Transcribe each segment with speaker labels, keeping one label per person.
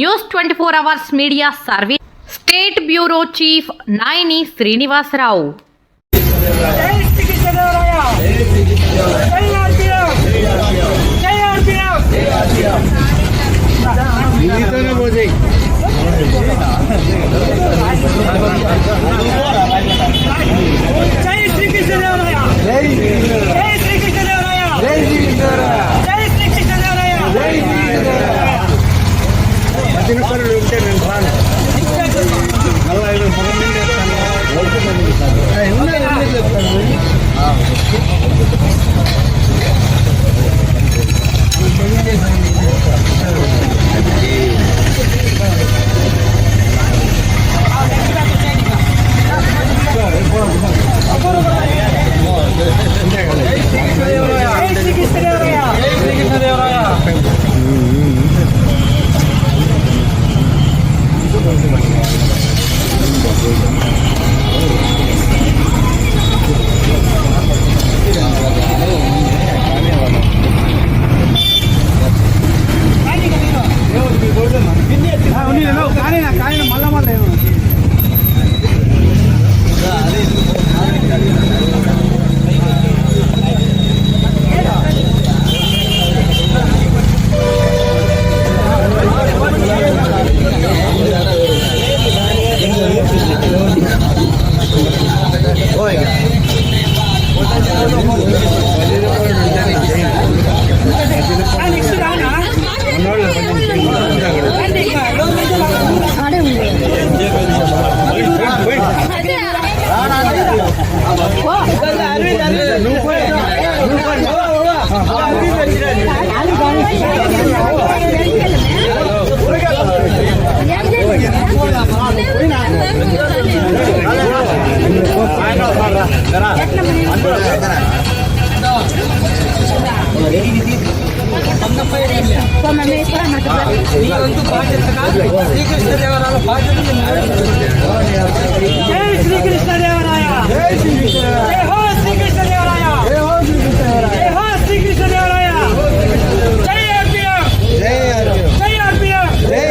Speaker 1: News twenty four hours media service state bureau chief Nayani Srinivasarao.
Speaker 2: శ్రీకృష్ణదేవరాయల బాధ్యత జై శ్రీకృష్ణదేవరాయ జై శ్రీకృష్ణదేవరాయ జై హో శ్రీకృష్ణదేవరాయ జై హో శ్రీకృష్ణదేవరాయ జై హో శ్రీకృష్ణదేవరాయ జై ఆర్పిఎఫ్ జై ఆర్పిఎఫ్ జై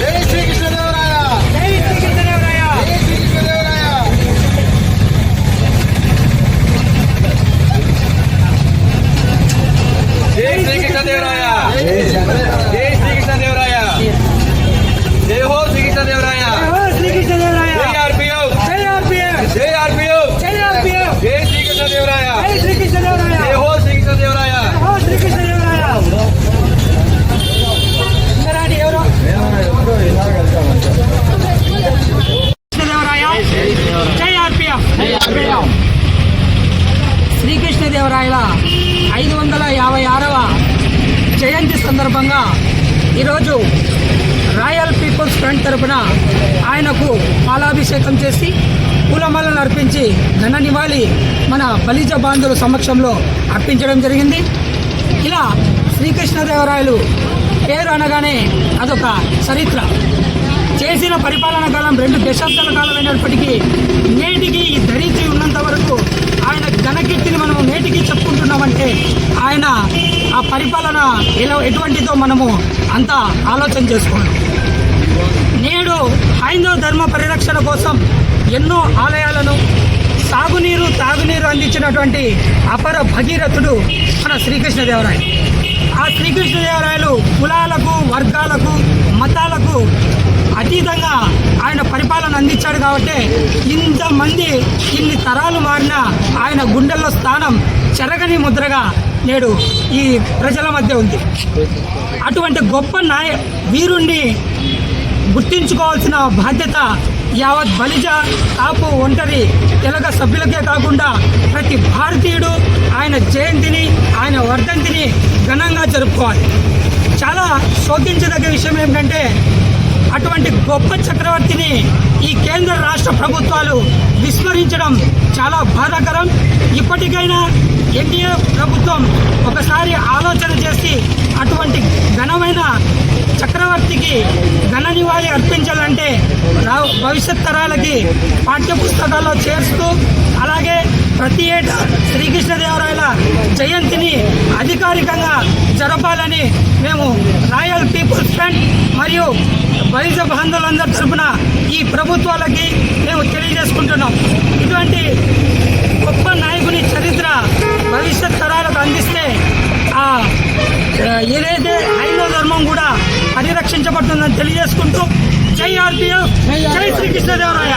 Speaker 2: జై శ్రీకృష్ణదేవరాయ
Speaker 3: జై శ్రీకృష్ణదేవరాయ జై శ్రీకృష్ణదేవరాయ జై హో శ్రీకృష్ణదేవరాయ
Speaker 2: జై హో శ్రీకృష్ణదేవరాయ
Speaker 3: జై ఆర్పిఎఫ్
Speaker 2: జై ఆర్పిఎఫ్
Speaker 3: జై ఆర్పిఎఫ్
Speaker 2: జై ఆర్పిఎఫ్
Speaker 3: జై శ్రీకృష్ణదేవరాయ
Speaker 2: జై శ్రీకృష్ణదేవరాయ
Speaker 3: జై హో శ్రీకృష్ణదేవరాయ
Speaker 2: జై హో శ్రీకృష్ణదేవరాయ ఇంకా రాండి ఎవరు కృష్ణదేవరాయ జై ఆర్పిఎఫ్ శ్రీకృష్ణదేవరాయల ఐదు వందల యాభై ఆరవ జయంతి సందర్భంగా ఈరోజు రాయల్ పీపుల్స్ ఫ్రంట్ తరపున ఆయనకు పాలాభిషేకం చేసి పూలమాలను అర్పించి ఘన నివాళి మన బలిజ బాంధుల సమక్షంలో అర్పించడం జరిగింది. ఇలా శ్రీకృష్ణదేవరాయలు పేరు అనగానే అదొక చరిత్ర. చేసిన పరిపాలన కాలం రెండు దశాబ్దాల కాలం అయినప్పటికీ నేటికి ఈ ధరించి ఉన్నంత వరకు ఆయన మనము మనం నేటికి చెప్పుకుంటున్నామంటే ఆయన ఆ పరిపాలన ఎలా ఎటువంటిదో మనము అంతా ఆలోచన చేసుకోవాలి. నేడు హైందవ ధర్మ పరిరక్షణ కోసం ఎన్నో ఆలయాలను సాగునీరు తాగునీరు అందించినటువంటి అపర భగీరథుడు మన శ్రీకృష్ణదేవరాయ ఆ శ్రీకృష్ణదేవరాయలు కులాలకు వర్గాలకు మతాలకు అతీతంగా ఆయన పరిపాలన అందించాడు కాబట్టి ఇంతమంది ఇన్ని తరాలు మారిన ఆయన గుండెల్లో స్థానం చెరగని ముద్రగా నేడు ఈ ప్రజల మధ్య ఉంది. అటువంటి గొప్ప నాయ వీరుణ్ణి గుర్తించుకోవాల్సిన బాధ్యత యావత్ బలిజ కాపు ఒంటరి తెలగ సభ్యులకే కాకుండా ప్రతి భారతీయుడు ఆయన జయంతిని ఆయన వర్ధంతిని ఘనంగా జరుపుకోవాలి. చాలా శోకించదగ్గ విషయం ఏమిటంటే అటువంటి గొప్ప చక్రవర్తిని ఈ కేంద్ర రాష్ట్ర ప్రభుత్వాలు విస్మరించడం చాలా బాధాకరం. ఇప్పటికైనా ఎన్డీఏ ప్రభుత్వం ఒకసారి ఆలోచన చేసి అటువంటి ఘనమైన చక్రవర్తికి ఘన నివాళి అర్పించాలంటే భవిష్యత్ తరాలకి పాఠ్య పుస్తకాల్లో అలాగే ప్రతి ఏటా శ్రీకృష్ణదేవరాయల జయంతిని అధికారికంగా జరపాలని మేము రాయల్ పీపుల్స్ ఫ్రంట్ మరియు వైద్య బంధువులందరి తరఫున ఈ ప్రభుత్వాలకి మేము తెలియజేసుకుంటున్నాం. ఇటువంటి గొప్ప నాయకుని చరిత్ర భవిష్యత్ తరాలకు అందిస్తే ఆ ఏదైతే హైందవ ధర్మం కూడా పరిరక్షించబడుతుందని తెలియజేసుకుంటూ జై ఆర్పిఎఫ్ జై శ్రీకృష్ణదేవరాయ